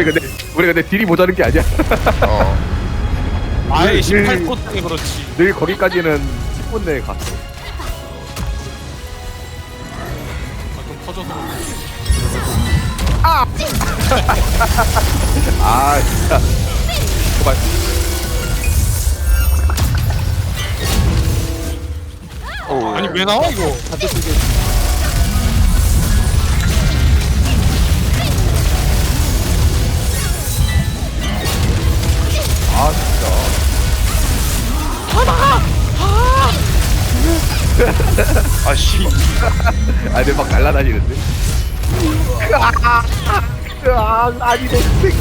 우리 근데 우리 근데 딜이 모자른 게 아니야. 어. 아예 늘- 18코트니 그렇지. 늘 거기까지는 10분 내에 갔어. 아, 좀 터져서 아! 진짜. 정말 오 아니 왜 나와 이거 아, 내막 날라다니는데. 으아, 아니네, 새끼.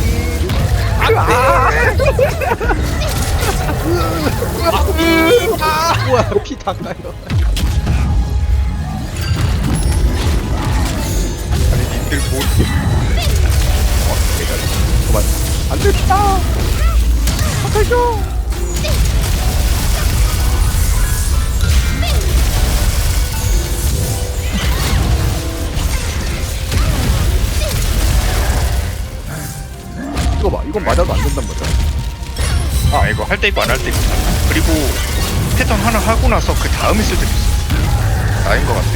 뭐야 피다 까요 아니 니들 뭐 그만. 안 됐다. 살려줘. 이건 맞아도 안 된단 말이야. 아 이거 할 때 있고 안 할 때 있고 그리고 패턴 하나 하고 나서 그 다음에 쓸 때도 있어 나인 거 같아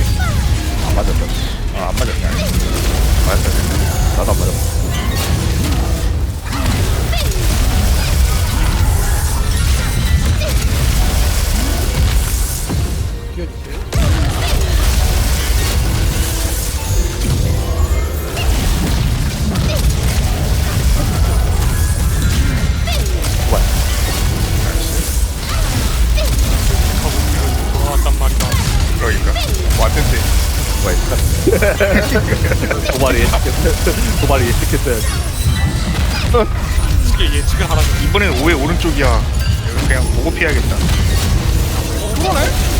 안 맞았다. 아 안 맞았네 맞았다 나도 안 맞았어. 예측했어. 도발이 예측했어야지. 어떻게 예측을 하라는 이번엔 오해 오른쪽이야. 그냥 보고 피해야겠다. 어 그러네.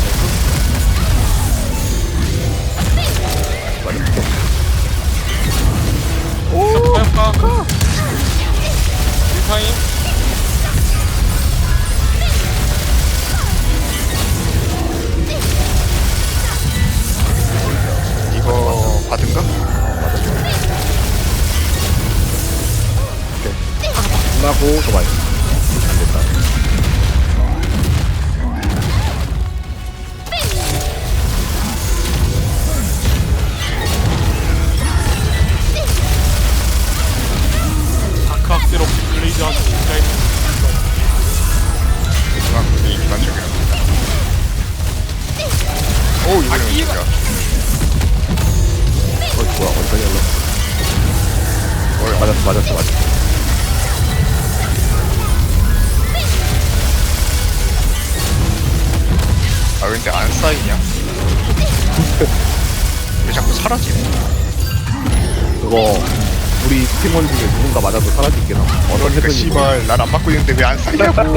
오! 가볼까 일타임. 이거 받은가? 끝나고 도발. 안 됐다. 다크 악셀 없이 블레이즈 하는 진짜 있는 아, 이 이만쪽이야 오 아, 이거- 왼쪽이야 어, 뭐야, 어디까지 올라? 어, 맞았어, 맞았어, 맞았어. 아 근데 안 쌓이냐? 왜 자꾸 사라지네 그거, 우리 팀원 중에 누군가 맞아도 사라질게 나. 어떤 그러니까 패턴이 씨발 난 안 받고 있는데 왜 안 쌓이냐고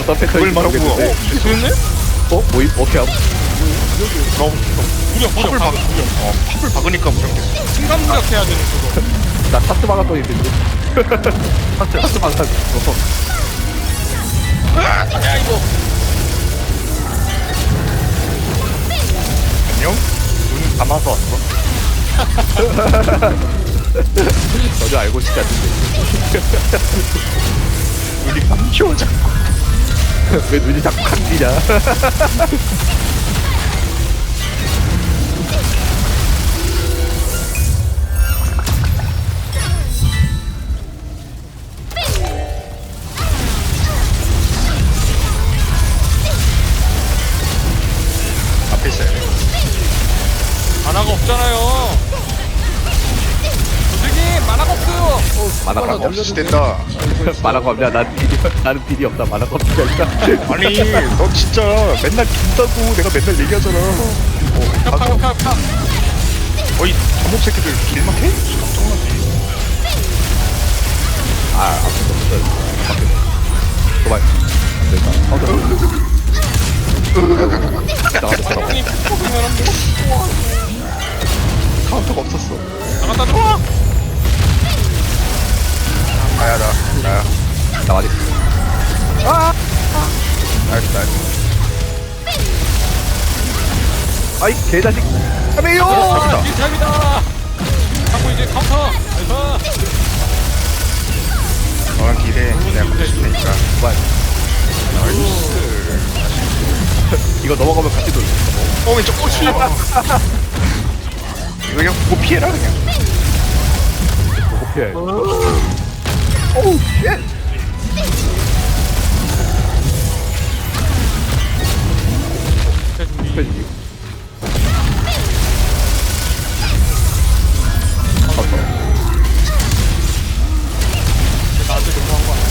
어떤 패턴이 말하고 모르겠는데. 어 됐네? 어? 뭐임? 오케이. 함. 그럼 무력 팝을 무력 박 무력 어 팝을 박으니까 무력됐어 순간 무력해야 되는 그거 나 타스 막았더니 지금. 타스, 막았어. 야 이거 안녕? 눈 감아서 왔어 전혀 알고 싶지 않은데. 눈이 감겨 자꾸 왜 눈이 자꾸 감기냐? 없잖아요 선생님 만화가 없어요 만화가 아, 없어. 없시된다 만화가 없냐? 난 딜이, 나는 딜이 없다. 만화가 없으니까. 아니 너 진짜 맨날 빈다고 내가 맨날 얘기하잖아 어 가서 팍팍팍팍 어이 저목 새끼들 길막 해? 깜짝 놀랐네 아, 아무도 없어. 도발. 안된 수가 없었어. 나갔다 들어와! 나야 나 나야 나 아직 아! 나이스 나이스 아이 개자식 하메요 잡았다. 빈탑이다! 잡고 이제 카운터! 나이스! 너랑 기대 내가 같이 있을 테니까 정말 나이스 이거 넘어가면 같이 돌 어 왼쪽 꼬치! 이거 그냥 보고 피해라 그냥 보고 피해. 오우 쉣. 준비. 나한테 너무한 거 아니야?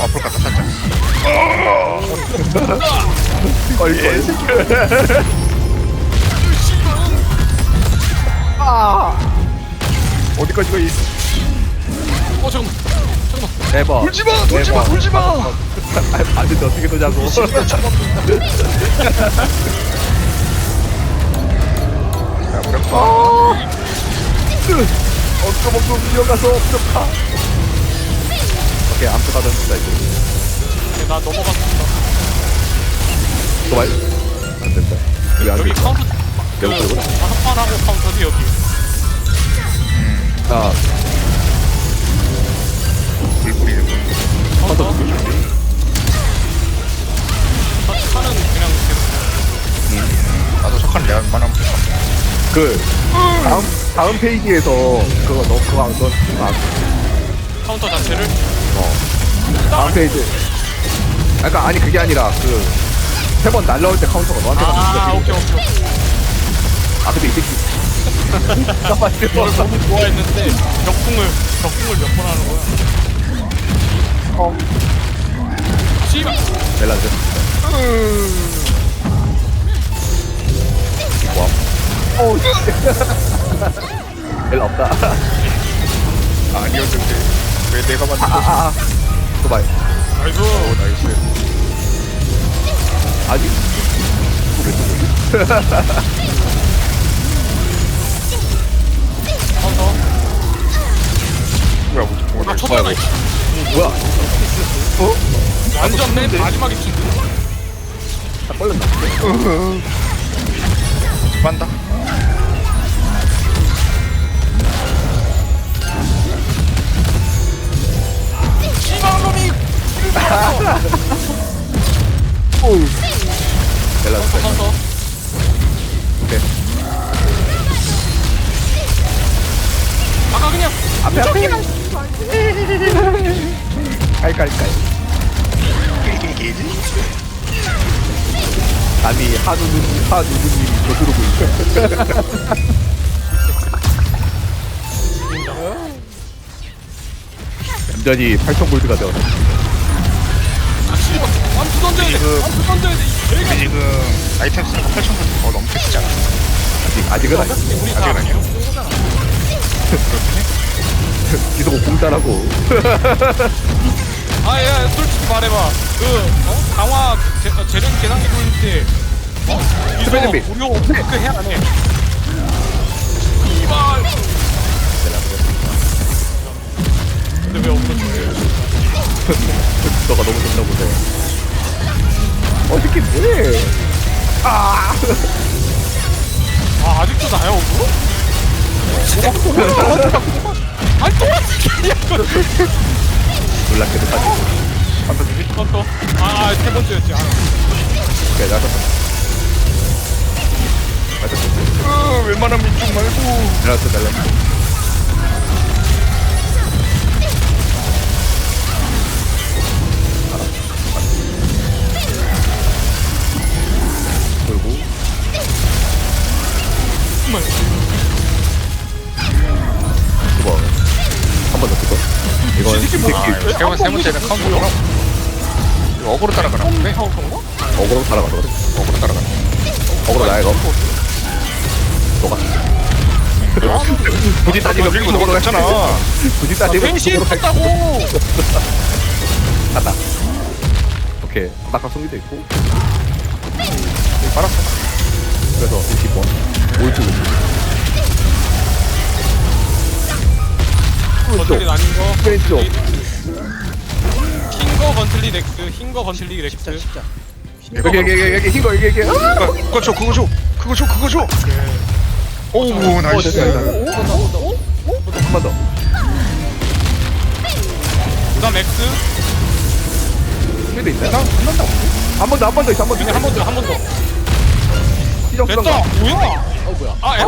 앞으로 갔다 살짝 껄 껄. 어디까지 가 이? 어 잠깐만. 잠깐만. 대박. 돌지마 돌지마 돌지마 아, 안돼 어떻게 도냐고. 야 엉금 엉금 뛰어가서 엉금파. 오케이 암수 진다 이제. 네, 나 넘어갔습니다. 도발. 안 된다. 여기 안 여기 된다. 카운터. 그 여기 들어오나? 다섯 판 하고 카운터지 여기. 자, 불 뿌리는 거. 차는 그냥. 나도 석한 내가 만하면 그 다음 다음 페이지에서 그거 너 그거 안 너, 아, 카운터 자체를 어 다음 페이지. 아까 아니 그게 아니라 그 세 번 날라올 때 카운터가 너한테 가는 아 오케이 오케이 오케이 이걸 이거. 너무 좋아했는데 적궁을 적궁을 몇 번 하는 거야 어. 씨발 멜라즈. 와. 오. 멜라 없다. 아니었는데 왜 내가 만든 거지 아아 아. 도발. 나이스 오 나이스 아직. 뭐야 뭐아 뭐야 뭐야? 완전 맨 마지막에 친구 다 걸렸나? 만다 한우는 한우는님이 저들어고 있어. 얌전히 8천 골드가 씨발 암수 던져야 돼 그- 암수 던져야 돼 근데 지금 아이템 쓰는 거 8천 원 더 넘게 쓰잖아 아직 아직은 아니. 우리 다 아직은 아니야. 이런 거잖아 기속 공짜라고. 아야 솔직히 말해봐 그 어? 강화 재, 어, 재련 계산기 돌릴 때 어? 스페셜비. 이거 무료 그 해야 안 해? 이발 근데 왜 없어졌지? 너가 너무 좋나 보네. 어 새끼 뭐해? 아. 아 아직도 나야 오고? 아니 또라이야 놀랍게도 빠지고. 아세 번째였지 아, 오케이 나갔어. 으 웬만하면 이쪽 말고 날랐어 날랐어. 돌고 정말 두 번. 한번더 뜨고. 이건 이이 새끼 새끼 뭐야? 세, 번, 번째는 이거 어그로 따라가라? 어그로 따라가서 그래. 어그로 따라가라 어그로 나야 이거. 너가. 굳이 따지면 밀고 넘어갔잖아 굳이 따지면 벤시 그쪽으로 갈 했다고 갔다. 오케이. 낙하 송기도 있고. 빨았어 그래서 20번. 올줄 건틀리 오른쪽. 아닌 거 왼쪽. 흰거 건틀리 렉스 흰거 건틀리 렉스 여기 여기 여기 여기 흰거 여기 여기. 아! 어, 그거 줘 그거 줘 그거 줘 그거 줘 오우 어, 나이스 됐다, 됐다. 한번 더. 디바 맥스 필드 있네? 한번 더 한 번 더 있어 한번 그냥 한번 더 한 번 더. 시정 됐다. 수정 뭐야? 어 뭐야? 아 엠?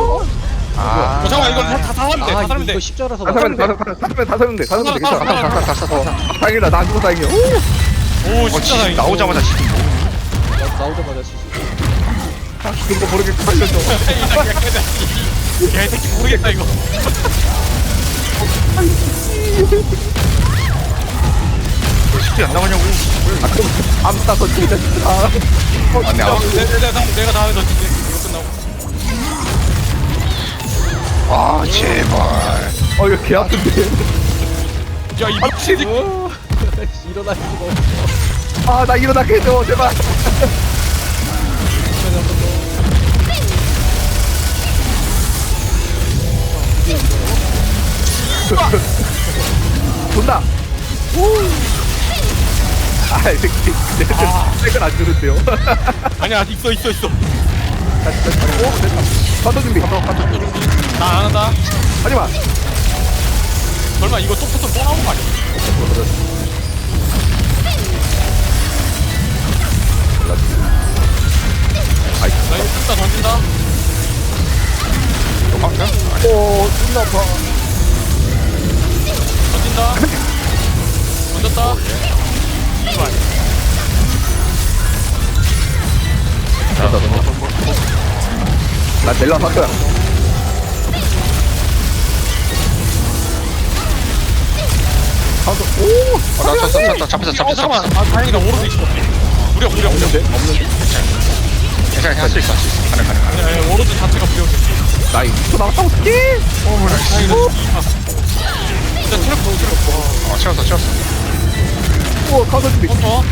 아 어, 잠깐만 이거 다, 다 사면 돼다 아 사면 이거, 십자라서 다 사면 돼, 다 사면 다 사면 다 사면 돼, 다 사면 돼, 다 괜찮아. 사면 돼. 다다다다다 어, 다행이다, 나안 죽어 다행이야. 오! 오어 진짜 지금 다행이다. 나오자마자 지금 뭐 나, 나오자마자 시시 그거 모르게 살려줘. 야, 이 새끼 모르겠다 이거. 왜 쉽게 안 나가냐고 아, 그럼 암 따서 죽이자. 아, 어, 안돼 내가 아, 내가 내가 내가 다음에 더 줄게. 이거 끝나고. 아 제발 어, 이거 개 아픈데. 야, 이 미친 새끼. 수가 없어 아, 나 일어나게 해줘, 제발. 돈다. 오. 아, 이 새끼. 내가 안 주는데요. 아니야, 있어 있어 있어. 자, 자, 자, 오, 됐다. 가도 준비, 가도 준비. 나안 한다. 하지 마. 설마 이거 또 패턴 또 나오는 거 아니야? 나 이거 뜯다 던진다. 오, 존나 아파. 던진다. 던졌다. 이발. 나 넬라 샀어요. 가서, 오! 어나 쳤어 쳤어 잡혔어 어, 잡혔어 잠깐만. 잡혔어 아, 다행이다. 오로드 있어. 무려 무려 무려. 없는데? 없는데? 괜찮아 할수 있어 할수 있어 가능 가능 가능 아니, 아니, 오로드 자체가 무려져. 나 이거 나왔다, 어떡해! 다행이다. 진짜 체력 너무 체력. 어 채웠어 채웠어 오, 가서 준비. 어?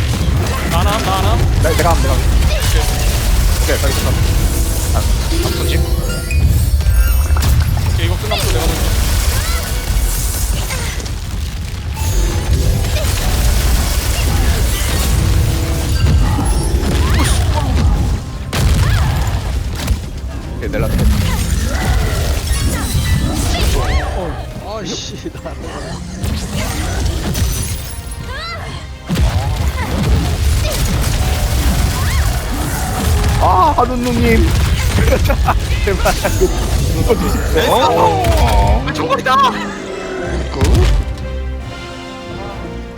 나나 나나. 나, 내가 함, 내가 함. 오케이, 빨리 가. 안 쏘지? 오케이, 이거 끝나면 또 내가 던져. 오케이, 샀 아씨 나 아, 한운누님. 제발. 이거 주십시오. 어? 총거리다. 그?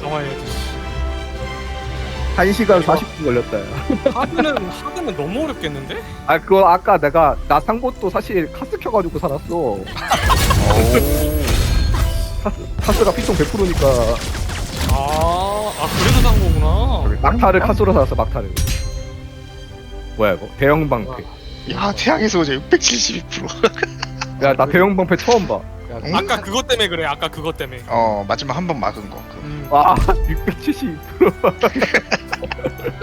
당황해야지. 1시간 40분 걸렸다. 야. 하드는 하드는 너무 어렵겠는데? 아, 그거 아까 내가, 나 산 것도 사실 카스 켜가지고 살았어. 오 카스, 카스가 피통 100%니까. 아, 아 그래서 산 거구나. 막타를 카스로 살았어, 막타를. 뭐야, 이거? 대형 방패. 야 태양에서 어제 672% 야, 나 대형 방패 처음 봐. 응? 아까 그것 때문에 그래. 아까 그것 때문에. 어 마지막 한 번 막은 거 그. 음. 와, 670%.